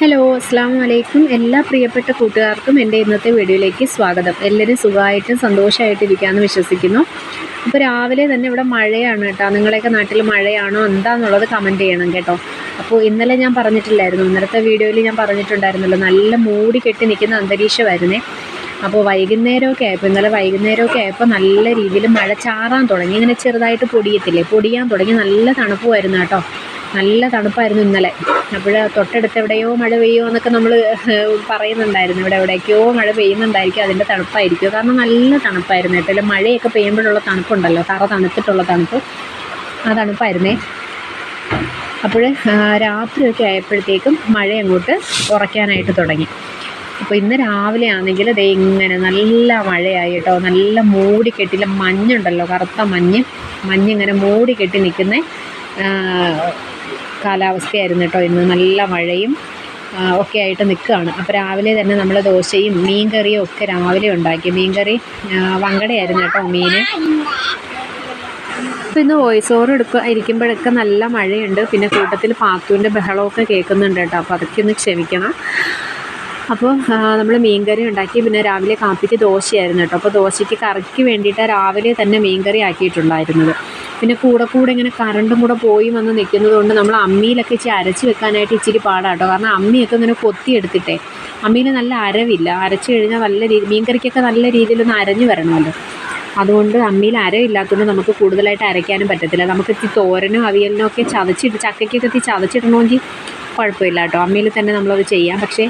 Hello അസ്സാം വലൈക്കും എല്ലാ പ്രിയപ്പെട്ട കൂട്ടുകാർക്കും എന്റെ ഇന്നത്തെ വീഡിയോയിലേക്ക് സ്വാഗതം. എല്ലാവരും സുഖമായിട്ടും സന്തോഷമായിട്ട് ഇരിക്കാമെന്ന് വിശ്വസിക്കുന്നു. അപ്പോൾ രാവിലെ തന്നെ ഇവിടെ മഴയാണ് കേട്ടോ. നിങ്ങളെയൊക്കെ നാട്ടിൽ മഴയാണോ? എന്താണെന്നുള്ളത് കമന്റ് ചെയ്യണം കേട്ടോ. അപ്പോൾ ഇന്നലെ ഞാൻ പറഞ്ഞിട്ടില്ലായിരുന്നു. ഇന്നലത്തെ വീഡിയോയിൽ ഞാൻ പറഞ്ഞിട്ടുണ്ടായിരുന്നല്ലോ. നല്ല മൂടി കെട്ടി നിൽക്കുന്ന അന്തരീക്ഷമായിരുന്നേ. അപ്പോൾ വൈകുന്നേരമൊക്കെ ആയപ്പോൾ ഇന്നലെ വൈകുന്നേരമൊക്കെ ആയപ്പോൾ നല്ല രീതിയിൽ മഴ ചാറാൻ തുടങ്ങി. ഇങ്ങനെ ചെറുതായിട്ട് പൊടിയത്തില്ലേ? പൊടിയാൻ തുടങ്ങി. നല്ല തണുപ്പുമായിരുന്നു കേട്ടോ. നല്ല തണുപ്പായിരുന്നു ഇന്നലെ. അപ്പോൾ തൊട്ടടുത്ത് എവിടെയോ മഴ പെയ്യോ എന്നൊക്കെ നമ്മൾ പറയുന്നുണ്ടായിരുന്നു. ഇവിടെ എവിടേക്കോ മഴ പെയ്യുന്നുണ്ടായിരിക്കും. അതിന്റെ തണുപ്പായിരിക്കും. കാരണം നല്ല തണുപ്പായിരുന്നു കേട്ടോ. മഴയൊക്കെ പെയ്യുമ്പോഴുള്ള തണുപ്പുണ്ടല്ലോ. തറ തണുത്തിട്ടുള്ള തണുപ്പ്. ആ തണുപ്പായിരുന്നേ. അപ്പോൾ രാത്രിയൊക്കെ ആയപ്പോഴത്തേക്കും മഴ അങ്ങോട്ട് ഉറയ്ക്കാനായിട്ട് തുടങ്ങി. അപ്പോൾ ഇന്ന് രാവിലെ ആണെങ്കിൽ ദേ ഇങ്ങനെ നല്ല മഴയായി കേട്ടോ. നല്ല മൂടി കെട്ടില്ല മഞ്ഞുണ്ടല്ലോ കറുത്ത മഞ്ഞ്. മഞ്ഞിങ്ങനെ മൂടി കെട്ടി നിൽക്കുന്ന കാലാവസ്ഥയായിരുന്നു കേട്ടോ ഇന്ന്. നല്ല മഴയും ഒക്കെ ആയിട്ട് നിൽക്കുകയാണ്. അപ്പോൾ രാവിലെ തന്നെ നമ്മൾ ദോശയും മീൻ കറിയും ഒക്കെ രാവിലെ ഉണ്ടാക്കി. മീൻ കറി വങ്കടയായിരുന്നു കേട്ടോ മീൻ. അപ്പോൾ ഇന്ന് വോയിസ് ഓവർ എടുക്കുക ഇരിക്കുമ്പോഴൊക്കെ നല്ല മഴയുണ്ട്. പിന്നെ കൂട്ടത്തിൽ പാത്തുവിന്റെ ബഹളമൊക്കെ കേൾക്കുന്നുണ്ട് കേട്ടോ. അപ്പോൾ അതൊക്കെ ഒന്ന് ക്ഷമിക്കണം. അപ്പോൾ നമ്മൾ മീൻകറി ഉണ്ടാക്കി. പിന്നെ രാവിലെ കാപ്പിക്ക് ദോശയായിരുന്നു കേട്ടോ. അപ്പോൾ ദോശയ്ക്ക് കറിക്ക് വേണ്ടിയിട്ട് രാവിലെ തന്നെ മീൻകറി ആക്കിയിട്ടുണ്ടായിരുന്നത്. പിന്നെ കൂടെ കൂടെ ഇങ്ങനെ കറണ്ടും കൂടെ പോയി വന്ന് നിൽക്കുന്നത് കൊണ്ട് നമ്മൾ അമ്മിയിലൊക്കെ ഇച്ചിരി അരച്ച് വെക്കാനായിട്ട് ഇച്ചിരി പാടാട്ടോ. കാരണം അമ്മിയൊക്കെ ഇങ്ങനെ കൊത്തിയെടുത്തിട്ടേ അമ്മിയിൽ നല്ല അരവില്ല. അരച്ച് കഴിഞ്ഞാൽ നല്ല രീതി മീൻകറിക്കൊക്കെ നല്ല രീതിയിലൊന്ന് അരഞ്ഞു വരണമല്ലോ. അതുകൊണ്ട് അമ്മിയിൽ അരയില്ലാത്തതുകൊണ്ട് നമുക്ക് കൂടുതലായിട്ട് അരയ്ക്കാനും പറ്റത്തില്ല. നമുക്ക് തോരനോ അവിയലിനോ ഒക്കെ ചതച്ചിട്ട് ചക്കയ്ക്കൊക്കെ ചതച്ചിടണമെങ്കിൽ കുഴപ്പമില്ല കേട്ടോ. അമ്മിയിൽ തന്നെ നമ്മളത് ചെയ്യാം. പക്ഷേ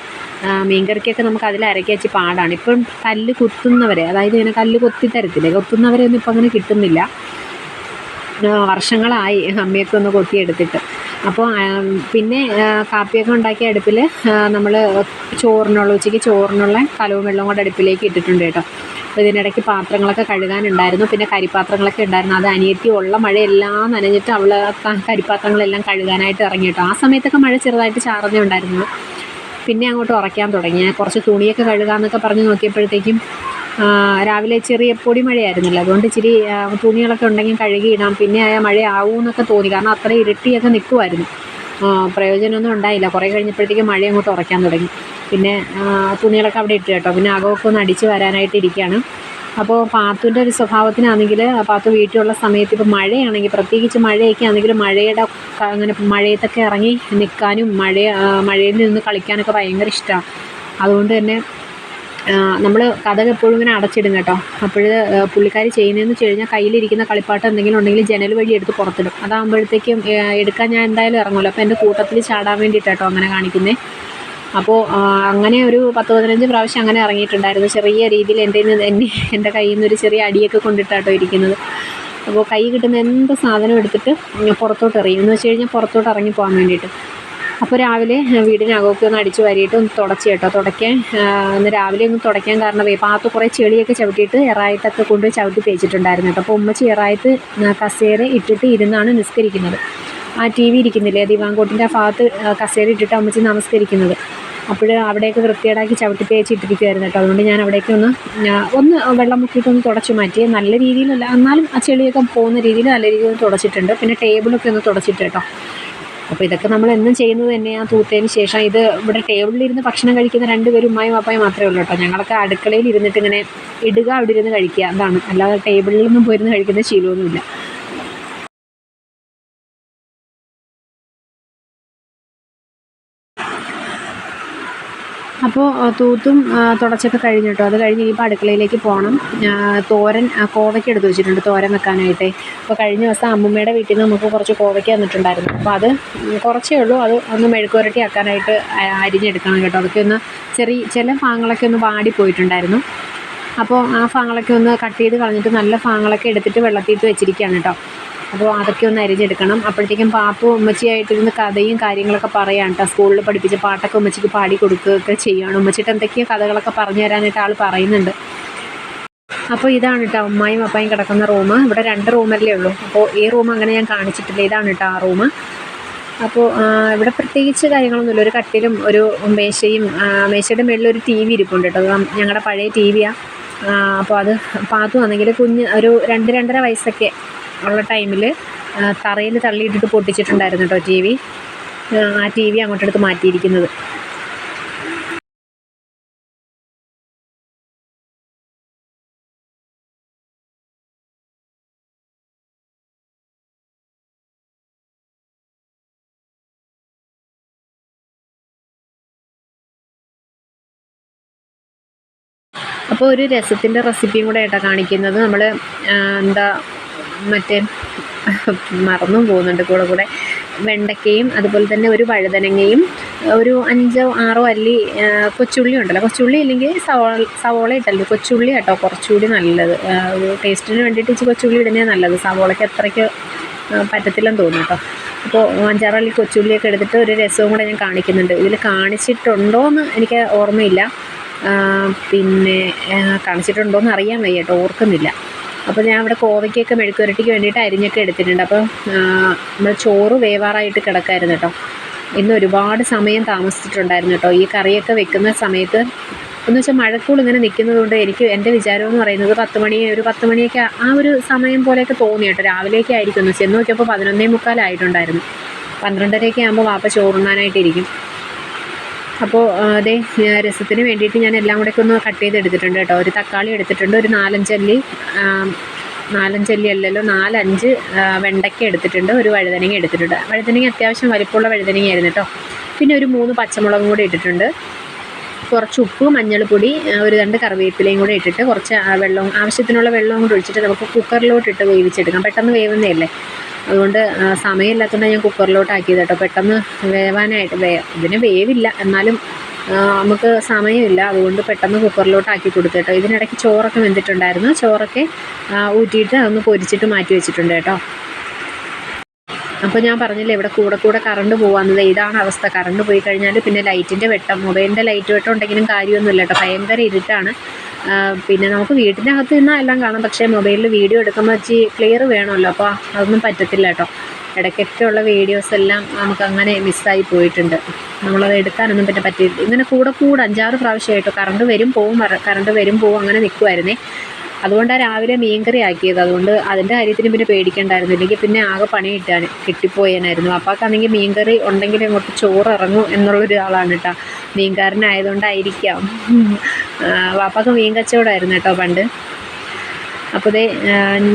മീൻകറിക്കൊക്കെ നമുക്ക് അതിൽ അരയ്ക്കാൻ വെച്ച് പാടാണ്. ഇപ്പം കല്ല് കുത്തുന്നവരെ അതായത് ഇങ്ങനെ കല്ല് കൊത്തി തരത്തില്ലേ കൊത്തുന്നവരെ ഒന്നും ഇപ്പം അങ്ങനെ കിട്ടുന്നില്ല. വർഷങ്ങളായി അമ്മയൊക്കെ ഒന്ന് കൊത്തിയെടുത്തിട്ട്. അപ്പോൾ പിന്നെ കാപ്പിയൊക്കെ ഉണ്ടാക്കിയ അടുപ്പിൽ നമ്മൾ ചോറിനുള്ള ഉച്ചയ്ക്ക് ചോറിനുള്ള കലവും വെള്ളവും കൂടെ അടുപ്പിലേക്ക് ഇട്ടിട്ടുണ്ട് കേട്ടോ. അപ്പോൾ ഇതിനിടയ്ക്ക് പാത്രങ്ങളൊക്കെ കഴുകാനുണ്ടായിരുന്നു. പിന്നെ കരിപ്പാത്രങ്ങളൊക്കെ ഉണ്ടായിരുന്നു. അത് അനിയത്തി ഉള്ള മഴയെല്ലാം നനഞ്ഞിട്ട് അവൾ കരിപ്പാത്രങ്ങളെല്ലാം കഴുകാനായിട്ട് ഇറങ്ങി കേട്ടോ. ആ സമയത്തൊക്കെ മഴ ചെറുതായിട്ട് ചാർന്നേ ഉണ്ടായിരുന്നു. പിന്നെ അങ്ങോട്ട് ഉറയ്ക്കാൻ തുടങ്ങി. കുറച്ച് തുണിയൊക്കെ കഴുകാമെന്നൊക്കെ പറഞ്ഞ് നോക്കിയപ്പോഴത്തേക്കും രാവിലെ ചെറിയ പൊടി മഴയായിരുന്നല്ലോ. അതുകൊണ്ട് ഇച്ചിരി തുണികളൊക്കെ ഉണ്ടെങ്കിൽ കഴുകിയിടാം പിന്നെ ആ മഴ എന്നൊക്കെ തോന്നി. കാരണം അത്ര ഇരുട്ടിയൊക്കെ നിൽക്കുമായിരുന്നു പ്രയോജനമൊന്നും ഉണ്ടായില്ല. കുറേ കഴിഞ്ഞപ്പോഴത്തേക്കും മഴ അങ്ങോട്ട് ഉറയ്ക്കാൻ തുടങ്ങി. പിന്നെ തുണികളൊക്കെ അവിടെ ഇട്ട് കേട്ടോ. പിന്നെ അകമൊക്കെ ഒന്ന് അടിച്ച് വരാനായിട്ട് ഇരിക്കുകയാണ്. അപ്പോൾ പാത്തുവിന്റെ ഒരു സ്വഭാവത്തിനാണെങ്കിൽ പാത്തു വീട്ടിലുള്ള സമയത്ത് ഇപ്പോൾ മഴയാണെങ്കിൽ പ്രത്യേകിച്ച് മഴയൊക്കെ ആണെങ്കിൽ മഴയുടെ അങ്ങനെ മഴയത്തൊക്കെ ഇറങ്ങി നിൽക്കാനും മഴ മഴയിൽ നിന്ന് കളിക്കാനൊക്കെ ഭയങ്കര ഇഷ്ടമാണ്. അതുകൊണ്ട് തന്നെ നമ്മൾ കഥ എപ്പോഴും ഇങ്ങനെ അടച്ചിടും കേട്ടോ. അപ്പോൾ പുള്ളിക്കാർ ചെയ്യുന്നതെന്ന് വെച്ച് കഴിഞ്ഞാൽ കയ്യിലിരിക്കുന്ന കളിപ്പാട്ടം എന്തെങ്കിലും ഉണ്ടെങ്കിൽ ജനൽ വഴി എടുത്ത് പുറത്തിടും. അതാകുമ്പോഴത്തേക്കും എടുക്കാൻ ഞാൻ എന്തായാലും ഇറങ്ങുമല്ലോ. അപ്പോൾ എന്റെ കൂട്ടത്തിൽ ചാടാൻ വേണ്ടിയിട്ട് കേട്ടോ അങ്ങനെ കാണിക്കുന്നേ. അപ്പോൾ അങ്ങനെ ഒരു പത്ത് പതിനഞ്ച് പ്രാവശ്യം അങ്ങനെ ഇറങ്ങിയിട്ടുണ്ടായിരുന്നു. ചെറിയ രീതിയിൽ എന്റെ എന്നെ എന്റെ കയ്യിൽ നിന്ന് ഒരു ചെറിയ അടിയൊക്കെ കൊണ്ടിട്ടാട്ടോ ഇരിക്കുന്നത്. അപ്പോൾ കൈ കിട്ടുന്ന എന്ത് സാധനം എടുത്തിട്ട് പുറത്തോട്ട് എറിയും. എന്ന് വെച്ച് കഴിഞ്ഞാൽ പുറത്തോട്ട് ഇറങ്ങി പോകാൻ വേണ്ടിയിട്ട്. അപ്പോൾ രാവിലെ വീടിനകമൊക്കെ ഒന്ന് അടിച്ചു വരിയിട്ട് ഒന്ന് തുടച്ച് കേട്ടോ. തുടയ്ക്കാൻ ഒന്ന് രാവിലെ ഒന്ന് തുടയ്ക്കാൻ കാരണമേ പാത്ത് കുറേ ചെളിയൊക്കെ ചവിട്ടിയിട്ട് എറായത്തൊക്കെ കൊണ്ട് ചവിട്ടി തേച്ചിട്ടുണ്ടായിരുന്നു കേട്ടോ. അപ്പോൾ ഉമ്മച്ചി എറായത്ത് കസേര ഇട്ടിട്ട് ഇരുന്നാണ് നിസ്കരിക്കുന്നത്. ആ ടി വി ഇരിക്കുന്നില്ലേ? ദിവാങ്കോട്ടിന്റെ ആ ഭാഗത്ത് കസേര ഇട്ടിട്ട് അമ്മച്ചി നമസ്കരിക്കുന്നത്. അപ്പോൾ അവിടെയൊക്കെ വൃത്തിയേടാക്കി ചവിട്ടി തേച്ച് ഇട്ടിരിക്കുമായിരുന്നു കേട്ടോ. അതുകൊണ്ട് ഞാൻ അവിടേക്ക് ഒന്ന് ഒന്ന് വെള്ളം മുക്കിയിട്ടൊന്ന് തുടച്ചു മാറ്റി. നല്ല രീതിയിലല്ല എന്നാലും ആ ചെളിയൊക്കെ പോകുന്ന രീതിയിൽ നല്ല രീതിയിൽ തുടച്ചിട്ടുണ്ട്. പിന്നെ ടേബിളൊക്കെ ഒന്ന് തുടച്ചിട്ട് കേട്ടോ. അപ്പോൾ ഇതൊക്കെ നമ്മൾ എന്നും ചെയ്യുന്നത് തന്നെയാണ് തൂത്തതിന് ശേഷം. ഇത് ഇവിടെ ടേബിളിലിരുന്ന് ഭക്ഷണം കഴിക്കുന്ന രണ്ടുപേരും ഉമ്മായും അപ്പായും മാത്രമേ ഉള്ളൂ കേട്ടോ. ഞങ്ങളൊക്കെ അടുക്കളയിൽ ഇരുന്നിട്ട് ഇങ്ങനെ ഇടുക അവിടെ ഇരുന്ന് കഴിക്കുക. അതാണ്. അല്ലാതെ ടേബിളിലൊന്നും പോയിരുന്ന് കഴിക്കുന്ന ശീലമൊന്നുമില്ല. അപ്പോൾ തൂത്തും തുടച്ചൊക്കെ കഴിഞ്ഞു കേട്ടോ അത് കഴിഞ്ഞ് ഇനിയിപ്പോൾ അടുക്കളയിലേക്ക് പോകണം തോരൻ കോവയ്ക്ക് എടുത്ത് വെച്ചിട്ടുണ്ട് തോരൻ വെക്കാനായിട്ട്. അപ്പോൾ കഴിഞ്ഞ ദിവസം അമ്മൂമ്മയുടെ വീട്ടിൽ നിന്ന് നമുക്ക് കുറച്ച് കോവയ്ക്ക തന്നിട്ടുണ്ടായിരുന്നു. അപ്പോൾ അത് കുറച്ചേ ഉള്ളൂ. അത് ഒന്ന് മെഴുക്കുരട്ടി ആക്കാനായിട്ട് അരിഞ്ഞെടുക്കണം കേട്ടോ. അതൊക്കെ ഒന്ന് ചെറിയ ചില ഭാഗങ്ങളൊക്കെ ഒന്ന് വാടിപ്പോയിട്ടുണ്ടായിരുന്നു അപ്പോൾ ആ ഭാഗങ്ങളൊക്കെ ഒന്ന് കട്ട് ചെയ്ത് കളഞ്ഞിട്ട് നല്ല ഭാഗങ്ങളൊക്കെ എടുത്തിട്ട് വെള്ളത്തിയിട്ട് വെച്ചിരിക്കുകയാണ് കേട്ടോ. അപ്പോൾ അതൊക്കെ ഒന്ന് അരിഞ്ഞെടുക്കണം. അപ്പോഴത്തേക്കും പാപ്പു ഉമ്മച്ചിയായിട്ടിരുന്ന് കഥയും കാര്യങ്ങളൊക്കെ പറയാം കേട്ടോ. സ്കൂളിൽ പഠിപ്പിച്ച പാട്ടൊക്കെ ഉമ്മച്ചിക്ക് പാടി കൊടുക്കുകയൊക്കെ ചെയ്യുകയാണ് ഉമ്മച്ചിട്ട് എന്തൊക്കെയോ കഥകളൊക്കെ പറഞ്ഞു തരാനായിട്ട് ആൾ പറയുന്നുണ്ട്. അപ്പോൾ ഇതാണ് കേട്ടോ. അമ്മായും അപ്പായും കിടക്കുന്ന റൂം. ഇവിടെ രണ്ട് റൂമല്ലേ ഉള്ളൂ. അപ്പോൾ ഈ റൂം അങ്ങനെ ഞാൻ കാണിച്ചിട്ടില്ല. ഇതാണ് കേട്ടോ ആ റൂം. അപ്പോൾ ഇവിടെ പ്രത്യേകിച്ച് കാര്യങ്ങളൊന്നുമില്ല. ഒരു കട്ടിലും ഒരു മേശയും മേശയുടെ മുകളിൽ ഒരു ടി വി ഇരിപ്പുണ്ട് കേട്ടോ. ഞങ്ങളുടെ പഴയ ടി വിയാണ് അപ്പോൾ അത് പാത്തു ആണെങ്കിൽ കുഞ്ഞ് ഒരു രണ്ട് രണ്ടര വയസ്സൊക്കെ ഉള്ള ടൈമിൽ തറയിൽ തള്ളിയിട്ടിട്ട് പൊട്ടിച്ചിട്ടുണ്ടായിരുന്നു കേട്ടോ ടി വി. ആ ടി വി അങ്ങോട്ടെടുത്ത് മാറ്റിയിരിക്കുന്നത്. അപ്പോൾ ഒരു രസത്തിന്റെ റെസിപ്പിയും കൂടെ ആയിട്ടാണ് കാണിക്കുന്നത്. നമ്മൾ എന്താ മറ്റേ മറന്നും പോകുന്നുണ്ട് കൂടെ കൂടെ. വെണ്ടയ്ക്കയും അതുപോലെ തന്നെ ഒരു വഴുതനങ്ങയും ഒരു അഞ്ചോ ആറോ അല്ലി കൊച്ചുള്ളി ഉണ്ടല്ലോ. കൊച്ചുള്ളി ഇല്ലെങ്കിൽ സവോള സവോള ഇട്ടല്ലോ? കൊച്ചുള്ളി കേട്ടോ കുറച്ചുകൂടി നല്ലത്. ടേസ്റ്റിന് വേണ്ടിയിട്ട് ഇച്ചിരി കൊച്ചുള്ളി ഇടുന്നേ നല്ലത്. സവോളയ്ക്ക് അത്രയ്ക്ക് പറ്റത്തില്ലെന്ന് തോന്നുന്നു കേട്ടോ. അപ്പോൾ അഞ്ചാറല്ലി കൊച്ചുള്ളിയൊക്കെ എടുത്തിട്ട് ഒരു രസവും കൂടെ ഞാൻ കാണിക്കുന്നുണ്ട്. ഇതിൽ കാണിച്ചിട്ടുണ്ടോ എന്ന് എനിക്ക് ഓർമ്മയില്ല. പിന്നെ കാണിച്ചിട്ടുണ്ടോ കാണിച്ചിട്ടുണ്ടോയെന്ന് അറിയാൻ വയ്യ കേട്ടോ ഓർക്കുന്നില്ല. അപ്പോൾ ഞാൻ അവിടെ കോവയ്ക്കൊക്കെ മെഴുക്കുരട്ടിക്ക് വേണ്ടിയിട്ട് അരിഞ്ഞൊക്കെ എടുത്തിട്ടുണ്ട്. അപ്പോൾ നമ്മൾ ചോറ് വേവാറായിട്ട് കിടക്കായിരുന്നു കേട്ടോ. ഇന്ന് ഒരുപാട് സമയം താമസിച്ചിട്ടുണ്ടായിരുന്നു കേട്ടോ. ഈ കറിയൊക്കെ വെക്കുന്ന സമയത്ത് എന്ന് വെച്ചാൽ മഴക്കൂൾ ഇങ്ങനെ നിൽക്കുന്നത് കൊണ്ട് എനിക്ക് എന്റെ വിചാരം എന്ന് പറയുന്നത് പത്ത് മണി ഒരു പത്ത് മണിയൊക്കെ ആ ഒരു സമയം പോലെയൊക്കെ തോന്നി കേട്ടോ. രാവിലെയൊക്കെ ആയിരിക്കുന്നു ചെന്ന് നോക്കിയപ്പോൾ പതിനൊന്നേ മുക്കാലായിട്ടുണ്ടായിരുന്നു പന്ത്രണ്ടരയൊക്കെ ആകുമ്പോൾ വാപ്പ ചോറുണ്ണാനായിട്ടിരിക്കും അപ്പോൾ അതേ രസത്തിന് വേണ്ടിയിട്ട് ഞാൻ എല്ലാം കൂടെ ഒന്ന് കട്ട് ചെയ്ത് എടുത്തിട്ടുണ്ട് കേട്ടോ. ഒരു തക്കാളി എടുത്തിട്ടുണ്ട് ഒരു നാലഞ്ചല്ലി നാലഞ്ചല്ലി അല്ലല്ലോ നാലഞ്ച് വെണ്ടയ്ക്ക എടുത്തിട്ടുണ്ട് ഒരു വഴുതനങ്ങ എടുത്തിട്ടുണ്ട്. വഴുതനങ്ങ അത്യാവശ്യം വലിപ്പമുള്ള വഴുതനങ്ങയായിരുന്നു കേട്ടോ. പിന്നെ ഒരു മൂന്ന് പച്ചമുളകും കൂടി ഇട്ടിട്ടുണ്ട്. കുറച്ച് ഉപ്പ് മഞ്ഞൾപ്പൊടി ഒരു രണ്ട് കറിവേപ്പിലയും കൂടെ ഇട്ടിട്ട് കുറച്ച് വെള്ളവും ആവശ്യത്തിനുള്ള വെള്ളവും കൂടി ഒഴിച്ചിട്ട് നമുക്ക് കുക്കറിലോട്ട് ഇട്ട് വേവിച്ചെടുക്കാം. പെട്ടെന്ന് വേവുന്നതല്ലേ? അതുകൊണ്ട് സമയമില്ലാത്തതുകൊണ്ട് ഞാൻ കുക്കറിലോട്ട് ആക്കിയത് കേട്ടോ പെട്ടെന്ന് വേവാനായിട്ട് വേ ഇതിന് വേവില്ല. എന്നാലും നമുക്ക് സമയമില്ല. അതുകൊണ്ട് പെട്ടെന്ന് കുക്കറിലോട്ട് ആക്കി കൊടുത്തു കേട്ടോ ഇതിനിടയ്ക്ക് ചോറൊക്കെ വെന്തിട്ടുണ്ടായിരുന്നു. ചോറൊക്കെ ഊറ്റിയിട്ട് അതൊന്ന് പൊരിച്ചിട്ട് മാറ്റി വെച്ചിട്ടുണ്ട് കേട്ടോ. അപ്പോൾ ഞാൻ പറഞ്ഞില്ലേ ഇവിടെ കൂടെ കൂടെ കറണ്ട് പോകാമെന്നത് ഇതാണ് അവസ്ഥ. കറണ്ട് പോയി കഴിഞ്ഞാൽ പിന്നെ ലൈറ്റിന്റെ വെട്ടം. മൊബൈലിന്റെ ലൈറ്റ് വെട്ടം ഉണ്ടെങ്കിലും കാര്യമൊന്നുമില്ല കേട്ടോ. ഭയങ്കര ഇരുട്ടാണ്. പിന്നെ നമുക്ക് വീട്ടിനകത്ത് നിന്നാൽ എല്ലാം കാണാം. പക്ഷേ മൊബൈലിൽ വീഡിയോ എടുക്കുമ്പോൾ വെച്ച് ക്ലിയർ വേണമല്ലോ. അപ്പോൾ അതൊന്നും പറ്റത്തില്ല കേട്ടോ. ഇടയ്ക്കൊക്കെ ഉള്ള വീഡിയോസ് എല്ലാം നമുക്ക് അങ്ങനെ മിസ്സായി പോയിട്ടുണ്ട്. നമ്മളത് എടുക്കാനൊന്നും പിന്നെ പറ്റിയിട്ടില്ല ഇങ്ങനെ കൂടെ കൂടെ അഞ്ചാറ് പ്രാവശ്യമായിട്ടോ കറണ്ട് വരും പോവും കറണ്ട് വരും പോവും അങ്ങനെ നിൽക്കുമായിരുന്നേ അതുകൊണ്ടാണ് രാവിലെ മീൻകറി ആക്കിയത്. അതുകൊണ്ട് അതിന്റെ കാര്യത്തിന് പിന്നെ പേടിക്കണ്ടായിരുന്നു. ഇല്ലെങ്കിൽ പിന്നെ ആകെ പണി കിട്ടാൻ കിട്ടിപ്പോയേനായിരുന്നു. അപ്പാക്കാണെങ്കിൽ മീൻകറി ഉണ്ടെങ്കിൽ അങ്ങോട്ട് ചോറ് ഇറങ്ങും എന്നുള്ളൊരു ആളാണ് കേട്ടോ മീൻകാരനായതുകൊണ്ടായിരിക്കാം. വാപ്പാക്ക് മീൻ കച്ചവടമായിരുന്നു കേട്ടോ പണ്ട്. അപ്പോൾ ഇതേ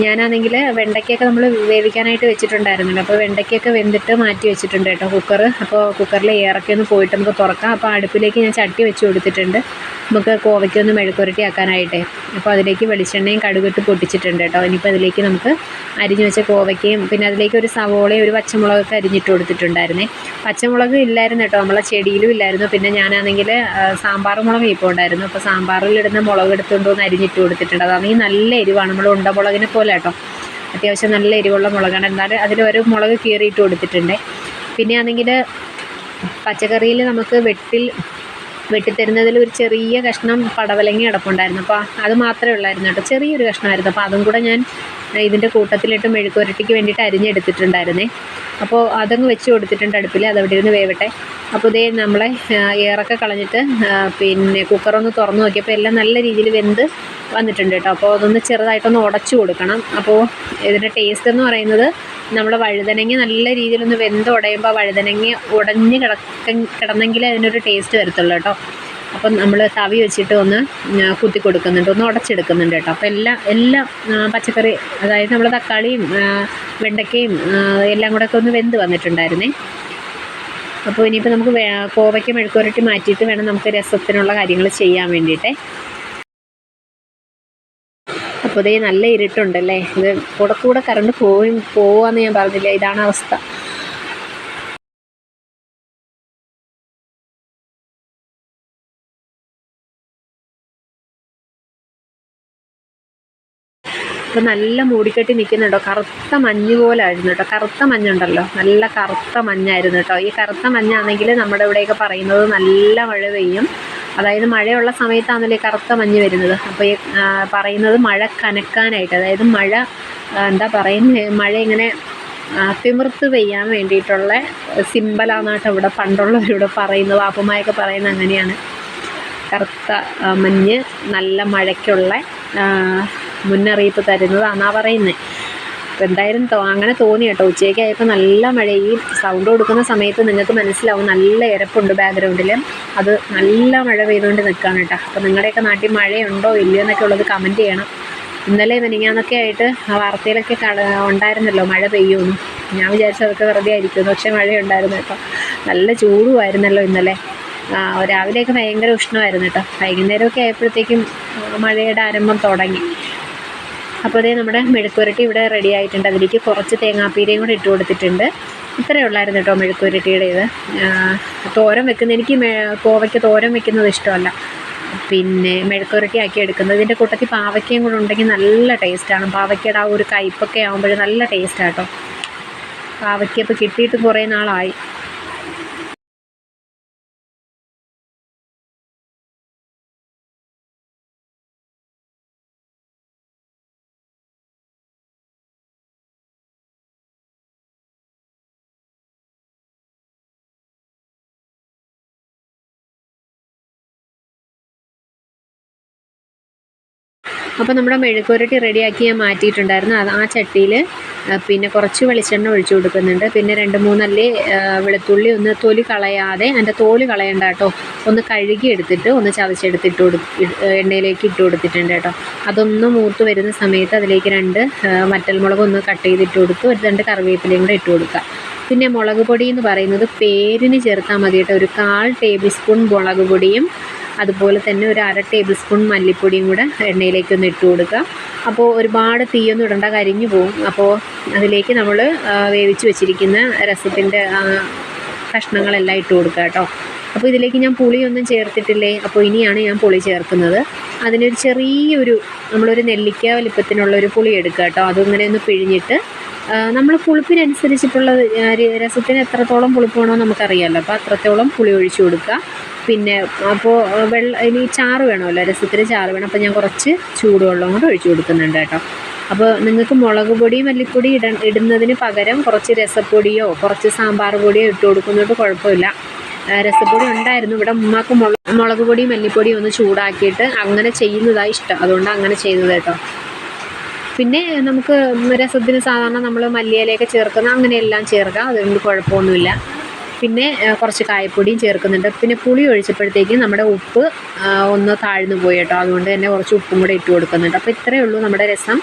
ഞാനാണെങ്കിൽ വെണ്ടയ്ക്കൊക്കെ നമ്മൾ വേവിക്കാനായിട്ട് വെച്ചിട്ടുണ്ടായിരുന്നല്ലോ. അപ്പോൾ വെണ്ടയ്ക്കൊക്കെ വെന്തിട്ട് മാറ്റി വെച്ചിട്ടുണ്ട് കേട്ടോ കുക്കർ അപ്പോൾ കുക്കറിൽ ഇറക്കി ഒന്ന് പോയിട്ട് നമുക്ക് തുറക്കാം. അപ്പോൾ അടുപ്പിലേക്ക് ഞാൻ ചട്ടി വെച്ച് കൊടുത്തിട്ടുണ്ട്. നമുക്ക് കോവയ്ക്കൊന്ന് മെഴുക്കുരട്ടി ആക്കാനായിട്ട്. അപ്പോൾ അതിലേക്ക് വെളിച്ചെണ്ണയും കടുകിട്ട് പൊട്ടിച്ചിട്ടുണ്ട് കേട്ടോ. ഇനിയിപ്പോൾ അതിലേക്ക് നമുക്ക് അരിഞ്ഞു വെച്ച കോവയ്ക്കയും പിന്നെ അതിലേക്ക് ഒരു സവോളയും ഒരു പച്ചമുളകൊക്കെ അരിഞ്ഞിട്ട് കൊടുത്തിട്ടുണ്ടായിരുന്നേ. പച്ചമുളക് ഇല്ലായിരുന്നു കേട്ടോ. നമ്മളെ ചെടിയിലും ഇല്ലായിരുന്നു. പിന്നെ ഞാനാണെങ്കിൽ സാമ്പാർ മുളക് ഇപ്പോൾ ഉണ്ടായിരുന്നു അപ്പോൾ സാമ്പാറിലിടുന്ന മുളക് എടുത്തുകൊണ്ട് ഒന്ന് അരിഞ്ഞിട്ട് കൊടുത്തിട്ടുണ്ട്. അതാണെങ്കിൽ നല്ല എരിവാണ്. നമ്മൾ ഉണ്ടമുളകിനെ പോലെ കേട്ടോ. അത്യാവശ്യം നല്ല എരിവുള്ള മുളകാണ്. എന്നാലും അതിൽ ഒരു മുളക് കീറിയിട്ട് കൊടുത്തിട്ടുണ്ട്. പിന്നെ ആണെങ്കിൽ പച്ചക്കറിയിൽ നമുക്ക് വെട്ടിൽ വെട്ടിത്തരുന്നതിൽ ഒരു ചെറിയ കഷ്ണം പടവലങ്ങി കിടപ്പുണ്ടായിരുന്നു അപ്പോൾ അത് മാത്രമേ ഉള്ളായിരുന്നു കേട്ടോ. ചെറിയൊരു കഷ്ണമായിരുന്നു. അപ്പോൾ അതും കൂടെ ഞാൻ ഇതിന്റെ കൂട്ടത്തിലിട്ട് മെഴുക്കുരട്ടിക്ക് വേണ്ടിയിട്ട് അരിഞ്ഞെടുത്തിട്ടുണ്ടായിരുന്നേ. അപ്പോൾ അതങ്ങ് വെച്ച് കൊടുത്തിട്ടുണ്ട് അടുപ്പിൽ അതവിടെ ഇരുന്ന് വേവട്ടെ. അപ്പോൾ ഇതേ നമ്മളെ ഏറൊക്കെ കളഞ്ഞിട്ട് പിന്നെ കുക്കറൊന്ന് തുറന്ന് നോക്കിയപ്പോൾ എല്ലാം നല്ല രീതിയിൽ വെന്ത് വന്നിട്ടുണ്ട് കേട്ടോ. അപ്പോൾ അതൊന്ന് ചെറുതായിട്ടൊന്ന് ഉടച്ചു കൊടുക്കണം. അപ്പോൾ ഇതിന്റെ ടേസ്റ്റ് എന്ന് പറയുന്നത് നമ്മൾ വഴുതനങ്ങ നല്ല രീതിയിലൊന്ന് വെന്ത് ഉടയുമ്പോൾ വഴുതനങ്ങ ഉടഞ്ഞ് കിടക്ക കിടന്നെങ്കിലേ അതിനൊരു ടേസ്റ്റ് വരത്തുള്ളൂ കേട്ടോ. അപ്പം നമ്മൾ തവി വെച്ചിട്ട് ഒന്ന് കുത്തി കൊടുക്കുന്നുണ്ട് ഒന്ന് ഉടച്ചെടുക്കുന്നുണ്ട് കേട്ടോ. അപ്പോൾ എല്ലാ എല്ലാം പച്ചക്കറി അതായത് നമ്മൾ തക്കാളിയും വെണ്ടയ്ക്കയും എല്ലാം കൂടെ ഒക്കെ ഒന്ന് വെന്ത് വന്നിട്ടുണ്ടായിരുന്നേ. അപ്പോൾ ഇനിയിപ്പോൾ നമുക്ക് കോവയ്ക്ക് മെഴുക്കുരട്ടി മാറ്റിയിട്ട് വേണം നമുക്ക് രസത്തിനുള്ള കാര്യങ്ങൾ ചെയ്യാൻ വേണ്ടിയിട്ടേ. അപ്പോൾ ഇതേ നല്ല ഇരുട്ടുണ്ടല്ലേ ഇത് കൂടെ കൂടെ കറണ്ട് പോയി പോവാന്ന് ഞാൻ പറഞ്ഞില്ല? ഇതാണ് അവസ്ഥ. ഇപ്പം നല്ല മൂടിക്കെട്ടി നിൽക്കുന്നുണ്ടോ കറുത്ത മഞ്ഞ് പോലെ ആയിരുന്നു കേട്ടോ. കറുത്ത മഞ്ഞുണ്ടല്ലോ. നല്ല കറുത്ത മഞ്ഞായിരുന്നു കേട്ടോ. ഈ കറുത്ത മഞ്ഞാണെങ്കിൽ നമ്മുടെ ഇവിടെയൊക്കെ പറയുന്നത് നല്ല മഴ പെയ്യും. അതായത് മഴയുള്ള സമയത്താണല്ലോ ഈ കറുത്ത മഞ്ഞ് വരുന്നത്. അപ്പോൾ ഈ പറയുന്നത് മഴ കനക്കാനായിട്ട്. അതായത് മഴ എന്താ പറയുന്നത് മഴ ഇങ്ങനെ തിമിർത്ത് പെയ്യാൻ വേണ്ടിയിട്ടുള്ള സിമ്പലാന്നാട്ടോ ഇവിടെ പണ്ടുള്ളവരിവിടെ പറയുന്നത്. വാപ്പുമായൊക്കെ പറയുന്നത് അങ്ങനെയാണ്. കറുത്ത മഞ്ഞ് നല്ല മഴയ്ക്കുള്ള മുന്നറിയിപ്പ് തരുന്നതാണെന്നാണ് പറയുന്നത് അപ്പോൾ എന്തായാലും അങ്ങനെ തോന്നി കേട്ടോ. ഉച്ചയ്ക്ക് ആയപ്പോൾ നല്ല മഴ ഈ സൗണ്ട് കൊടുക്കുന്ന സമയത്ത് നിങ്ങൾക്ക് മനസ്സിലാവും നല്ല ഇരപ്പുണ്ട് ബാക്ക്ഗ്രൗണ്ടിൽ അത് നല്ല മഴ പെയ്തുകൊണ്ട് നിൽക്കുകയാണ് കേട്ടോ. അപ്പോൾ നിങ്ങളുടെയൊക്കെ നാട്ടിൽ മഴയുണ്ടോ ഇല്ലയോ എന്നൊക്കെ ഉള്ളത് കമന്റ് ചെയ്യണം. ഇന്നലെ മിനിങ്ങാന്നൊക്കെ ആയിട്ട് ആ വാർത്തയിലൊക്കെ ഉണ്ടായിരുന്നല്ലോ മഴ പെയ്യുമെന്ന് ഞാൻ വിചാരിച്ചു അതൊക്കെ വെറുതെ ആയിരിക്കുമെന്ന് പക്ഷേ മഴയുണ്ടായിരുന്നു കേട്ടോ. നല്ല ചൂടുമായിരുന്നല്ലോ ഇന്നലെ. രാവിലെയൊക്കെ ഭയങ്കര ഉഷ്ണമായിരുന്നു കേട്ടോ. വൈകുന്നേരമൊക്കെ ആയപ്പോഴത്തേക്കും മഴയുടെ ആരംഭം തുടങ്ങി. അപ്പോൾ അതേ നമ്മുടെ മെഴുക്കുരട്ടി ഇവിടെ റെഡി ആയിട്ടുണ്ട്. അതിലേക്ക് കുറച്ച് തേങ്ങാപ്പീരയും കൂടെ ഇട്ട് കൊടുത്തിട്ടുണ്ട്. ഇത്രയേ ഉള്ളായിരുന്നു കേട്ടോ മെഴുക്കുരട്ടിയുടെ ഇത് തോരം തോരൻ വെക്കുന്ന എനിക്ക് കോവയ്ക്ക് തോരൻ വെക്കുന്നത് ഇഷ്ടമല്ല. പിന്നെ മെഴുക്കുരട്ടി ആക്കി എടുക്കുന്നത്. ഇതിന്റെ കൂട്ടത്തിൽ പാവയ്ക്കയും കൂടെ ഉണ്ടെങ്കിൽ നല്ല ടേസ്റ്റാണ് പാവയ്ക്കയുടെ ആ ഒരു കയ്പ്പൊക്കെ ആകുമ്പോൾ നല്ല ടേസ്റ്റാണ് കേട്ടോ. പാവയ്ക്ക ഇപ്പോൾ കിട്ടിയിട്ട് കുറേ നാളായി. അപ്പോൾ നമ്മുടെ മെഴുക്കുരട്ടി റെഡിയാക്കി ഞാൻ മാറ്റിയിട്ടുണ്ടായിരുന്നു. അത് ആ ചട്ടിയിൽ പിന്നെ കുറച്ച് വെളിച്ചെണ്ണ ഒഴിച്ചു കൊടുക്കുന്നുണ്ട്. പിന്നെ രണ്ട് മൂന്നല്ലി വെളുത്തുള്ളി ഒന്ന് തൊലി കളയാതെ അതിന്റെ തോൽ കളയണ്ട കേട്ടോ. ഒന്ന് കഴുകി എടുത്തിട്ട് ഒന്ന് ചതച്ചെടുത്തിട്ട് കൊടു എണ്ണയിലേക്ക് ഇട്ട് കൊടുത്തിട്ടുണ്ട് കേട്ടോ. അതൊന്ന് മൂത്ത് വരുന്ന സമയത്ത് അതിലേക്ക് രണ്ട് മറ്റൽ മുളക് ഒന്ന് കട്ട് ചെയ്തിട്ട് കൊടുത്തു ഒരു രണ്ട് കറിവേപ്പിലയും കൂടെ ഇട്ട് കൊടുക്കുക. പിന്നെ മുളക് പൊടി എന്ന് പറയുന്നത് പേരിന് ചേർത്താൽ മതി കേട്ടോ ഒരു കാൽ ടേബിൾ സ്പൂൺ മുളക് പൊടിയും അതുപോലെ തന്നെ ഒരു അര ടേബിൾ സ്പൂൺ മല്ലിപ്പൊടിയും കൂടെ എണ്ണയിലേക്ക് ഒന്ന് ഇട്ട് കൊടുക്കുക. അപ്പോൾ ഒരുപാട് തീയൊന്നും ഇടേണ്ട കരിഞ്ഞു പോകും. അപ്പോൾ അതിലേക്ക് നമ്മൾ വേവിച്ച് വെച്ചിരിക്കുന്ന രസത്തിന്റെ കഷ്ണങ്ങളെല്ലാം ഇട്ട് കൊടുക്കുക കേട്ടോ. അപ്പോൾ ഇതിലേക്ക് ഞാൻ പുളിയൊന്നും ചേർത്തിട്ടില്ലേ? അപ്പോൾ ഇനിയാണ് ഞാൻ പുളി ചേർക്കുന്നത്. അതിനൊരു ചെറിയൊരു നമ്മളൊരു നെല്ലിക്ക വലിപ്പത്തിനുള്ള ഒരു പുളി എടുക്കുക കേട്ടോ. അതിങ്ങനെ ഒന്ന് പിഴിഞ്ഞിട്ട് നമ്മൾ പുളിപ്പിനനുസരിച്ചിട്ടുള്ള രസത്തിന് എത്രത്തോളം പുളിപ്പ് വേണോ നമുക്കറിയാമല്ലോ. അപ്പോൾ അത്രത്തോളം പുളി ഒഴിച്ചു കൊടുക്കുക. പിന്നെ അപ്പോൾ വെള്ളം ഇനി ചാറ് വേണമല്ലോ രസത്തിന് ചാറ് വേണം. അപ്പോൾ ഞാൻ കുറച്ച് ചൂടുവെള്ളം കൂടെ ഒഴിച്ചു കൊടുക്കുന്നുണ്ട് കേട്ടോ. അപ്പോൾ നിങ്ങൾക്ക് മുളക് പൊടി മല്ലിപ്പൊടി ഇട ഇടുന്നതിന് പകരം കുറച്ച് രസപ്പൊടിയോ കുറച്ച് സാമ്പാർ പൊടിയോ ഇട്ട് കൊടുക്കുന്നത് കുഴപ്പമില്ല. രസപ്പൊടി ഉണ്ടായിരുന്നു. ഇവിടെ ഉമ്മാക്ക് മുളക് പൊടി മല്ലിപ്പൊടി ഒന്ന് ചൂടാക്കിയിട്ട് അങ്ങനെ ചെയ്യുന്നതാണ് ഇഷ്ടം. അതുകൊണ്ട് അങ്ങനെ ചെയ്തത് കേട്ടോ. പിന്നെ നമുക്ക് രസത്തിന് സാധാരണ നമ്മൾ മല്ലിയിലയൊക്കെ ചേർക്കുന്ന അങ്ങനെയെല്ലാം ചേർക്കാം. അതുകൊണ്ട് കുഴപ്പമൊന്നുമില്ല. പിന്നെ കുറച്ച് കായപ്പൊടിയും ചേർക്കുന്നുണ്ട്. പിന്നെ പുളി ഒഴിച്ചപ്പോഴത്തേക്കും നമ്മുടെ ഉപ്പ് ഒന്ന് താഴ്ന്നു പോയി കേട്ടോ. അതുകൊണ്ട് തന്നെ കുറച്ച് ഉപ്പും കൂടെ ഇട്ട് കൊടുക്കുന്നുണ്ട്. അപ്പോൾ ഇത്രയേ ഉള്ളൂ നമ്മുടെ രസം.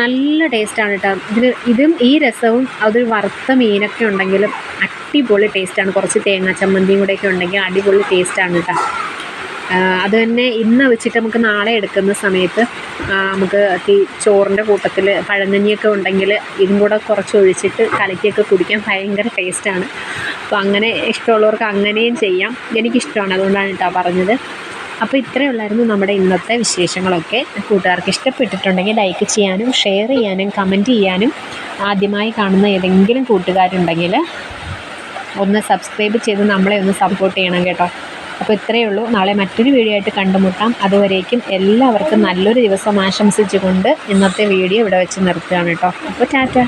നല്ല ടേസ്റ്റാണ് കേട്ടോ. ഇതിന് ഇതും ഈ രസവും അതൊരു വറുത്ത മീനൊക്കെ ഉണ്ടെങ്കിലും അടിപൊളി ടേസ്റ്റാണ് കുറച്ച് തേങ്ങ ചമ്മന്തിയും കൂടെയൊക്കെ ഉണ്ടെങ്കിൽ അടിപൊളി ടേസ്റ്റാണ് കേട്ടോ. അത് തന്നെ ഇന്ന് വെച്ചിട്ട് നമുക്ക് നാളെ എടുക്കുന്ന സമയത്ത് നമുക്ക് ഈ ചോറിന്റെ കൂട്ടത്തിൽ പഴങ്കഞ്ഞിയൊക്കെ ഉണ്ടെങ്കിൽ ഇതും കൂടെ കുറച്ച് ഒഴിച്ചിട്ട് കലക്കിയൊക്കെ കുടിക്കാൻ ഭയങ്കര ടേസ്റ്റാണ് അപ്പോൾ അങ്ങനെ ഇഷ്ടമുള്ളവർക്ക് അങ്ങനെയും ചെയ്യാം. എനിക്കിഷ്ടമാണ് അതുകൊണ്ടാണ് കേട്ടോ പറഞ്ഞത്. അപ്പോൾ ഇത്രയേ ഉള്ളായിരുന്നു നമ്മുടെ ഇന്നത്തെ വിശേഷങ്ങളൊക്കെ. കൂട്ടുകാർക്ക് ഇഷ്ടപ്പെട്ടിട്ടുണ്ടെങ്കിൽ ലൈക്ക് ചെയ്യാനും ഷെയർ ചെയ്യാനും കമന്റ് ചെയ്യാനും ആദ്യമായി കാണുന്ന ഏതെങ്കിലും കൂട്ടുകാരുണ്ടെങ്കിൽ ഒന്ന് സബ്സ്ക്രൈബ് ചെയ്ത് നമ്മളെ ഒന്ന് സപ്പോർട്ട് ചെയ്യണം കേട്ടോ. അപ്പോൾ ഇത്രയേ ഉള്ളൂ. നാളെ മറ്റൊരു വീഡിയോ ആയിട്ട് കണ്ടുമുട്ടാം. അതുവരേക്കും എല്ലാവർക്കും നല്ലൊരു ദിവസം ആശംസിച്ചുകൊണ്ട് ഇന്നത്തെ വീഡിയോ ഇവിടെ വെച്ച് നിർത്തുകയാണ് കേട്ടോ. അപ്പോൾ ടാറ്റ.